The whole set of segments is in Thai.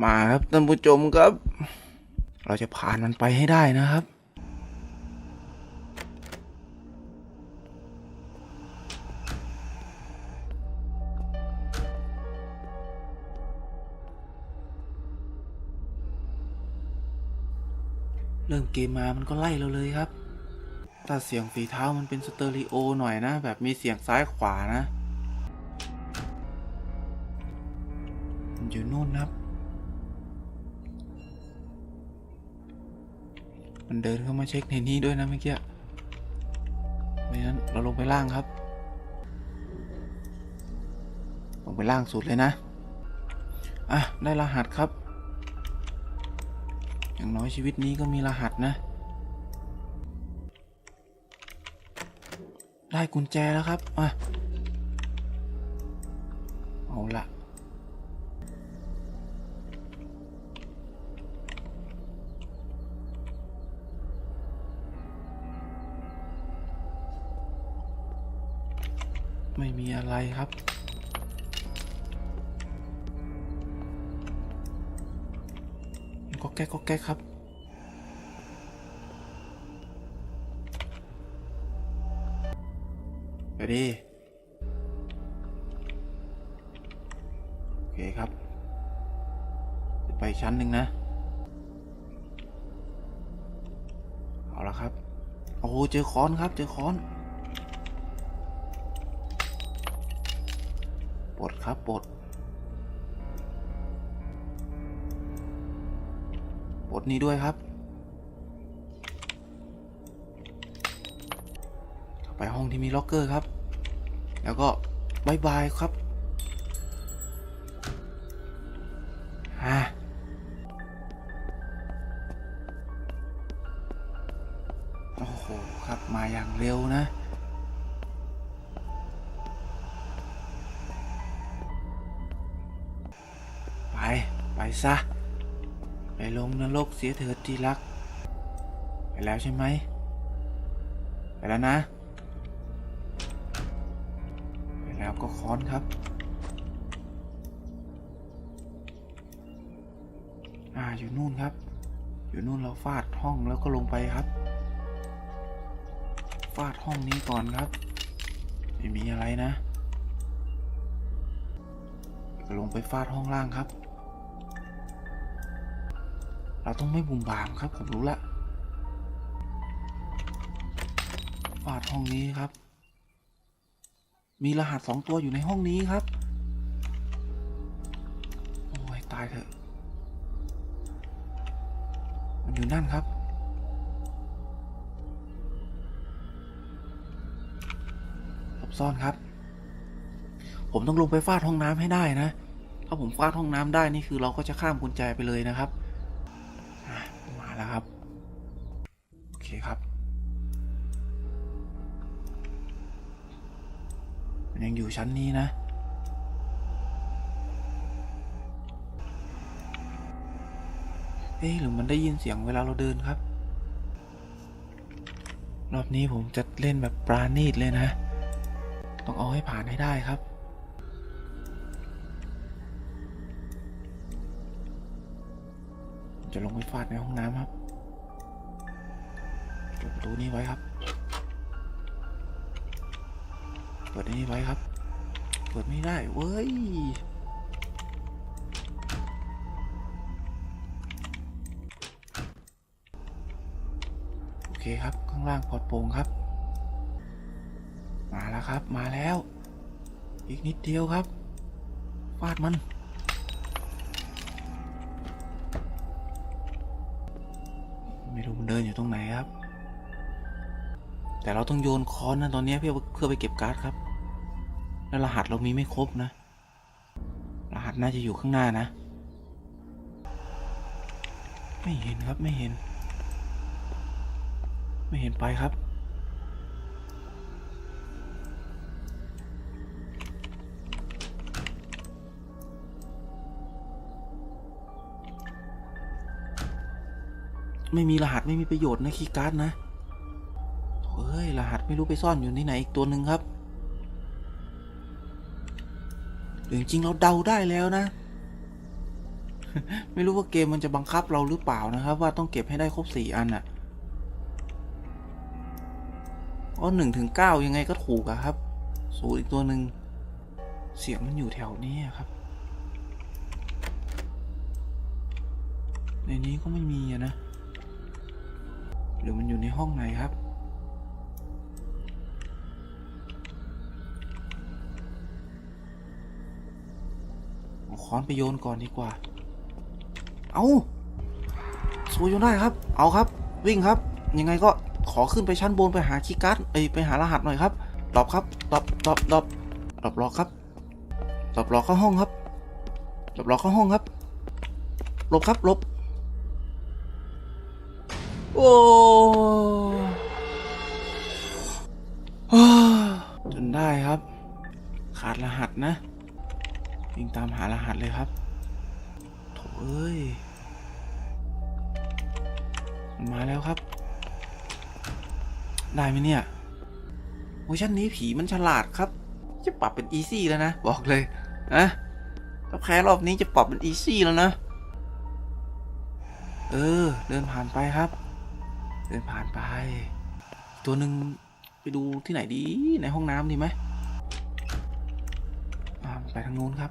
มาครับท่านผู้ชมครับ เราจะผ่านมันไปให้ได้นะครับ เริ่มเกมมามันก็ไล่เราเลยครับถ้าเสียงฝีเท้ามันเป็นสเตอริโอหน่อยนะ แบบมีเสียงซ้ายขวานะมันอยู่นู่นครับ มันเดินเข้ามาเช็คในนี้ด้วยนะเมื่อกี้เพราะฉะนั้นเราลงไปล่างครับ ลงไปล่างสุดเลยนะ อะ ได้รหัสครับ อย่างน้อยชีวิตนี้ก็มีรหัสนะ ได้กุญแจแล้วครับ อะ ไม่มีอะไรครับ ก็แก๊กก็แก๊กครับ ไปดิโอเคครับ จะไปชั้นหนึ่งนะ เอาละครับ โอ้โหเจอค้อนครับ เจอค้อน ปลดครับปลดปลดนี้ด้วยครับ ไปห้องที่มีล็อกเกอร์ครับ แล้วก็บายบายครับฮ่าโอ้โห ครับมาอย่างเร็วนะ ซะ ไปลงนรกเสียเถิดที่รัก ไปแล้วใช่ไหม ไปแล้วนะ ไปแล้วก็ค้อนครับอ่าอยู่นู่นครับ อยู่นู่นเราฟาดห้องแล้วก็ลงไปครับ ฟาดห้องนี้ก่อนครับ ไม่มีอะไรนะ ลงไปฟาดห้องล่างครับ เราต้องไม่บุ่มบามครับ ผมรู้ละฟาดห้องนี้ครับ มีรหัสสองตัวอยู่ในห้องนี้ครับ โอ้ย ตายเถอะ มันอยู่นั่นครับหลบซ่อนครับ ผมต้องลงไปฟาดห้องน้ำให้ได้นะ ถ้าผมฟาดห้องน้ำได้นี่คือเราก็จะข้ามกุญแจไปเลยนะครับอะมาแล้วครับ โอเคครับ มันยังอยู่ชั้นนี้นะ เอ๊หรือมันได้ยินเสียงเวลาเราเดินครับ รอบนี้ผมจะเล่นแบบปราณีตเลยนะ ต้องเอาให้ผ่านให้ได้ครับจะลงไปฟาดในห้องน้ำครับ ประตูนี้ไว้ครับ เปิดนนี้ไว้ครับ เปิดไม่ได้เว้ย โอเคครับข้างล่างปลอดโปร่งครับ มาแล้วครับมาแล้ว อีกนิดเดียวครับฟาดมันไม่รู้มันเดินอยู่ตรงไหนครับ แต่เราต้องโยนค้อนนะตอนนี้เพื่อเพื่อไปเก็บการ์ดครับ แล้วรหัสเรามีไม่ครบนะ รหัสน่าจะอยู่ข้างหน้านะ ไม่เห็นครับไม่เห็น ไม่เห็นไปครับ ไม่มีรหัสไม่มีประโยชน์นะคีย์การ์ดนะ หัสไม่รู้ไปซ่อนอยู่ที่ไหนอีกตัวหนึ่งครับหรือจริงๆเราเดาได้แล้วนะ ไม่รู้ว่าเกมมันจะบังคับเราหรือเปล่านะครับ ว่าต้องเก็บให้ได้ครบสี่อันอะเพหนึ่งถึงเก้ายังไงก็ถูกอะครับศูนย์อีกตัวหนึ่งเสียงมันอยู่แถวนี้ครับ ในนี้ก็ไม่มีนะ หรือมันอยู่ในห้องไหนครับ ค้อนไปโยนก่อนดีกว่า เอาสวยโยนได้ครับ เอาครับ วิ่งครับ ยังไงก็ขอขึ้นไปชั้นบนไปหาคีย์การ์ดเอ้ยไปหารหัสหน่อยครับตอบครับตอบตอบตอบตอบรอครับตอบรอเข้าห้องครับตอบรอเข้าห้องครับลบครับลบโอ้อ้จนได้ครับ ขาดรหัสนะ วิ่งตามหารหัสเลยครับโถเอ้ย มาแล้วครับ ได้ไหมเนี่ยเวอร์ชันนี้ผีมันฉลาดครับ จะปรับเป็นอีซี่แล้วนะ บอกเลยนะถ้าแพ้รอบนี้จะปรับเป็นอีซี่แล้วนะ เออ เดินผ่านไปครับ เดินผ่านไป ตัวหนึ่งไปดูที่ไหนดี ในห้องน้ำดีไหมไปทางนู้นครับ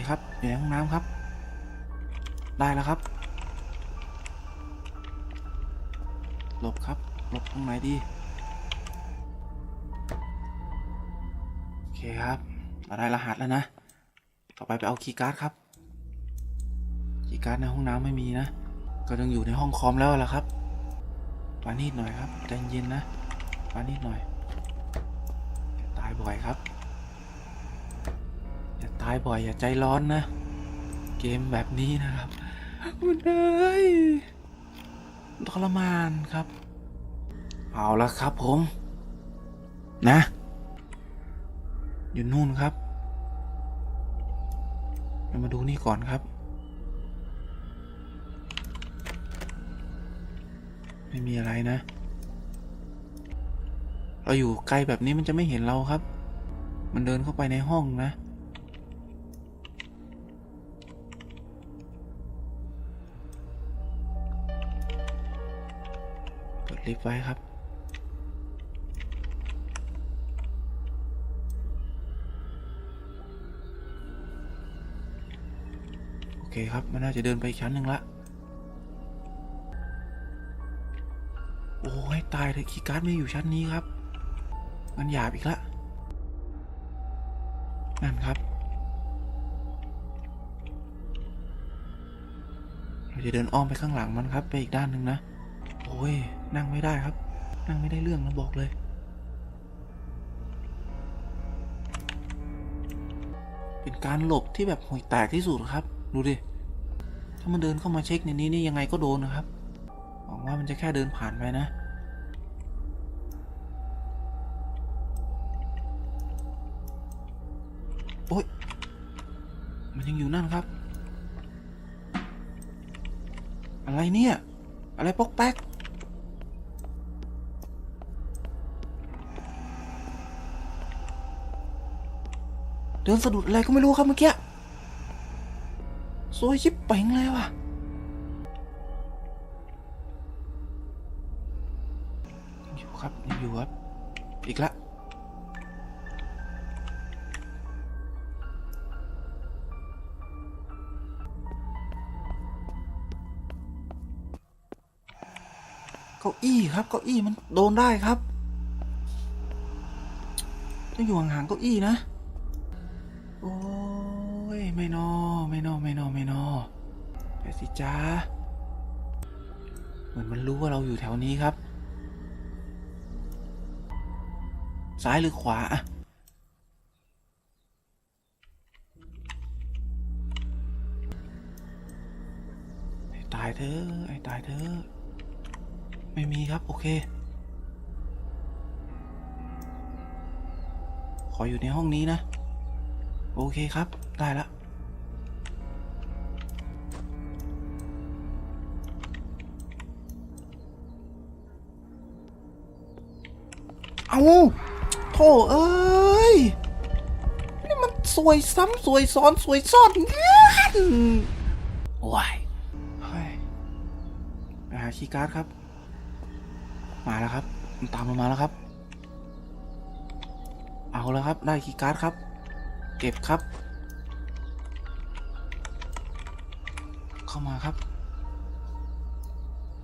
คครับ อยู่ในห้องน้ำครับ ได้แล้วครับ หลบครับ หลบตรงไหนดี โอเคครับเราได้รหัสแล้วนะ ต่อไปไปเอาคีย์การ์ดครับคีย์การ์ดในห้องน้ำไม่มีนะ ก็ต้องอยู่ในห้องคอมแล้วล่ะครับปานีดหน่อยครับใจเย็นนะปานีดหน่อย ตายบ่อยครับาตายบ่อยอย่าใจร้อนนะ เกมแบบนี้นะครับมันเอ้ยทรมานครับ เอาละครับผม นะ อยู่นู่นครับเรามาดูนี่ก่อนครับ ไม่มีอะไรนะ เราอยู่ไกลแบบนี้มันจะไม่เห็นเราครับ มันเดินเข้าไปในห้องนะ ลิฟต์ไว้ครับ โอเคครับ มันน่าจะเดินไปชั้นหนึ่งละ โอ้ยตายเลยคีย์การ์ดไม่อยู่ชั้นนี้ครับ มันหยาบอีกละ นั่นครับเราจะเดินอ้อมไปข้างหลังมันครับ ไปอีกด้านหนึ่งนะ โอ้ย นั่งไม่ได้ครับ นั่งไม่ได้เรื่องนะบอกเลย เป็นการหลบที่แบบห่วยแตกที่สุดครับ ดูดิ ถ้ามันเดินเข้ามาเช็คในนี้นี่ยังไงก็โดนนะครับ หวังว่ามันจะแค่เดินผ่านไปนะโอ๊ยมันยังอยู่นั่นครับ อะไรเนี่ย อะไรปอกแป๊ก เดินสะดุดอะไรก็ไม่รู้ครับเมื่อกี้ซวยชิบเป่งเลยว่ะยังอยู่ครับยังอยู่ครับ อีกละเก้าอี้ครับเก้าอี้มันโดนได้ครับ ต้องอยู่ห่างๆเก้าอี้นะ ไม่นอไม่นอไม่นอไม่นอไปสิจ้าเหมือนมันรู้ว่าเราอยู่แถวนี้ครับ ซ้ายหรือขวาอะไอ้ตายเถอะไอ้ตายเถอะไม่มีครับ โอเค ขออยู่ในห้องนี้นะ โอเคครับ ได้ละ โธ่เอ้ย นี่มันสวยซ้ำสวยซ้อนสวยซ้อนเงี้ยโอ้ยเฮ้ยไปหาคีย์การ์ดครับ มาแล้วครับ มันตามเรามาแล้วครับ เอาแล้วครับ ได้คีย์การ์ดครับ เก็บครับ เข้ามาครับ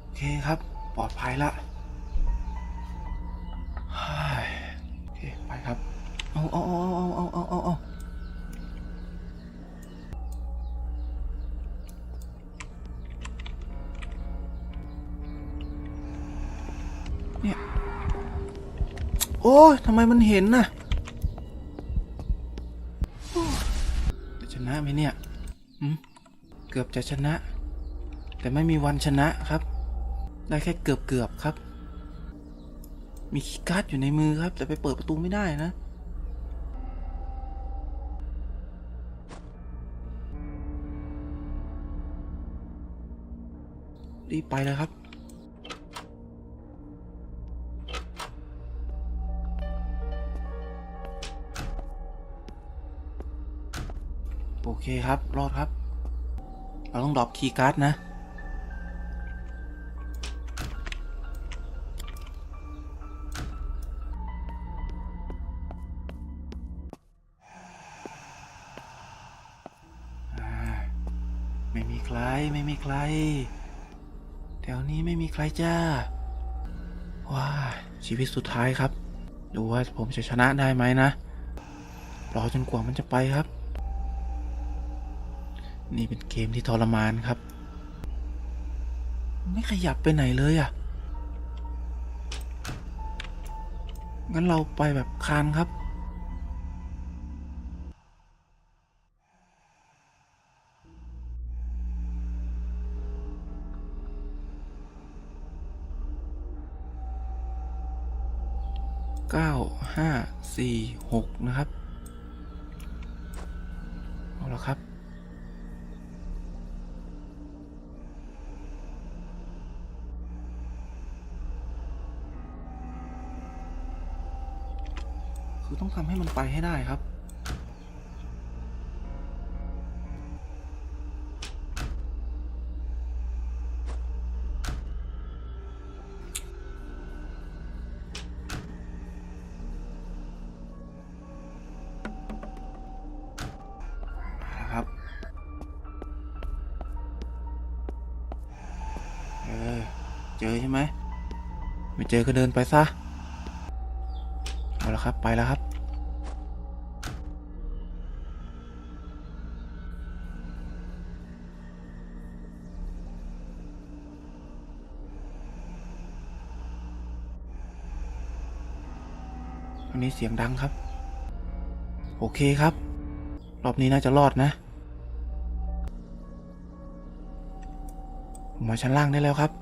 โอเคครับ ปลอดภัยละ โอ้ทำไมมันเห็นน่ะจะชนะไหมเนี่ยเกือบจะชนะ แต่ไม่มีวันชนะครับ ได้แค่เกือบเกือบครับ มีคีย์การ์ดอยู่ในมือครับ แต่ไปเปิดประตูไม่ได้นะ รีบไปเลยครับโอเคครับ รอดครับ เราต้องดรอปคีย์การ์ดนะ ไม่มีใคร ไม่มีใคร วนี้ไม่มีใครจ้า ว้า ชีวิตสุดท้ายครับ ดูว่าผมจะชนะได้ไหมนะ รอจนกว่ามันจะไปครับ นี่เป็นเกมที่ทรมานครับ ไม่ขยับไปไหนเลยอะ่ะ งั้นเราไปแบบคานครับ เก้าห้าสี่หกนะครับ เอาละครับ คือต้องทำให้มันไปให้ได้ครับ เจอใช่ไหมไม่เจอก็เดินไปซะ เอาละครับไปแล้วครับ อันนี้เสียงดังครับ โอเคครับ รอบนี้น่าจะรอดนะผมมาชั้นล่างได้แล้วครับ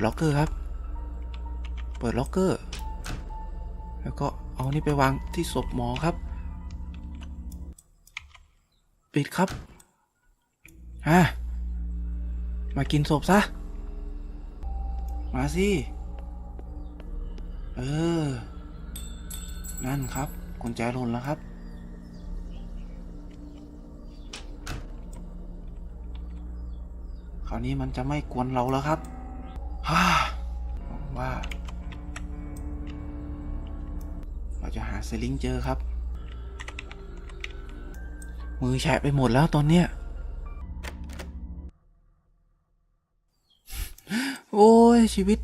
ดล็อกเกอร์ครับ เปิดล็อกเกอร์ แล้วก็เอานี่ไปวางที่ศพหมอครับ ปิดครับอะมากินศพซะ มาสิ เออ นั่นครับกุญแจหล่นแล้วครับ คราวนี้มันจะไม่กวนเราแล้วครับ ฮ่าหวังว่า เราจะหาเซลิงเจอครับ มือแฉะไปหมดแล้วตอนเนี้ย โอ้ย ชีวิต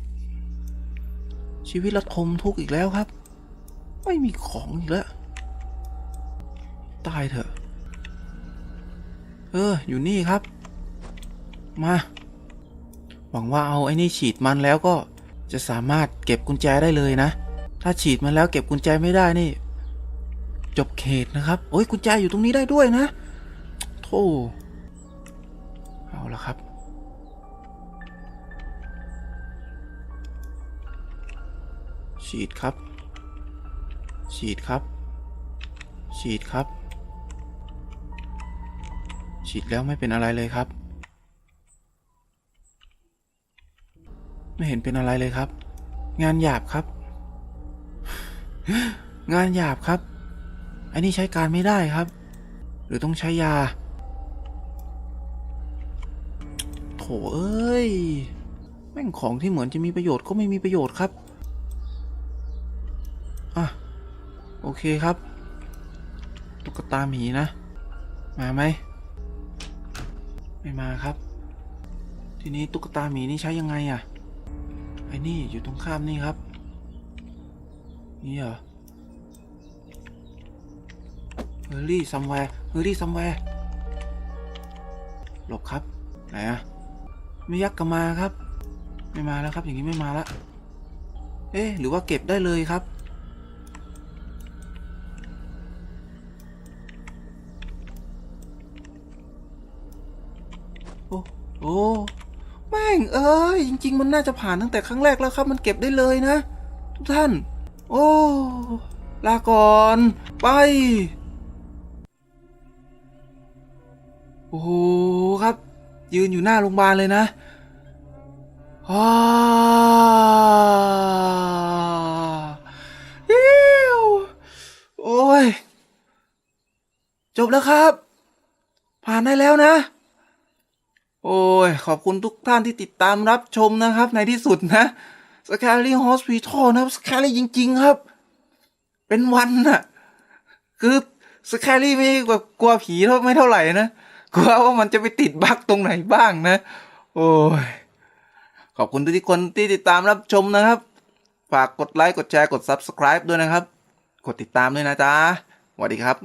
ชีวิตระทมทุกข์อีกแล้วครับ ไม่มีของอีกแล้ว ตายเถอะ เออ อยู่นี่ครับ มา วังว่าเอาไอ้นี่ฉีดมันแล้วก็จะสามารถเก็บกุญแจได้เลยนะ ถ้าฉีดมันแล้วเก็บกุญแจไม่ได้นี่ จบเขตนะครับโอ้ยกุญแจอยู่ตรงนี้ได้ด้วยนะโธ่เอาละครับ ฉีดครับ ฉีดครับ ฉีดครับ ฉีดแล้วไม่เป็นอะไรเลยครับ ไม่เห็นเป็นอะไรเลยครับ งานหยาบครับ งานหยาบครับอันนี้ใช้การไม่ได้ครับ หรือต้องใช้ยาโถเอ้ยแม่งของที่เหมือนจะมีประโยชน์ก็ไม่มีประโยชน์ครับอะโอเคครับ ตุ๊กตาหมีนะ มาไหมไม่มาครับ ทีนี้ตุ๊กตาหมีนี่ใช้ยังไงอะไอ้ นี่อยู่ตรงข้ามนี่ครับ นี่เหรอเฮอรี่ซัมแวร์เฮอรี่ซัมแวร์หลบครับ ไหนอะไม่ยักกมาครับ ไม่มาแล้วครับ อย่างนี้ไม่มาละเอ๊ะหรือว่าเก็บได้เลยครับ โอ้โอ้ งเอ้ยจริง ๆ มันน่าจะผ่านตั้งแต่ครั้งแรกแล้วครับ มันเก็บได้เลยนะ ทุกท่าน โอ้ลาก่อนไปโอ้โหครับ ยืนอยู่หน้าโรงพยาบาลเลยนะอ้าอิวโอ้ย จบแล้วครับ ผ่านได้แล้วนะ โอ้ย ขอบคุณทุกท่านที่ติดตามรับชมนะครับ ในที่สุดนะ Scary Hospital นะครลี่จริง ๆ ครับ เป็นวันน่ะ คือ Scary ไม่กว่ากลัวผีเท่าไม่เท่าไหร่นะกลัวว่ามันจะไปติดบั๊กตรงไหนบ้างนะ โอ้ย ขอบคุณทุกคนที่ติดตามรับชมนะครับ ฝากกดไลค์ กดแชร์ กด Subscribe ด้วยนะครับ กดติดตามด้วยนะจ๊ะสวัสดีครับ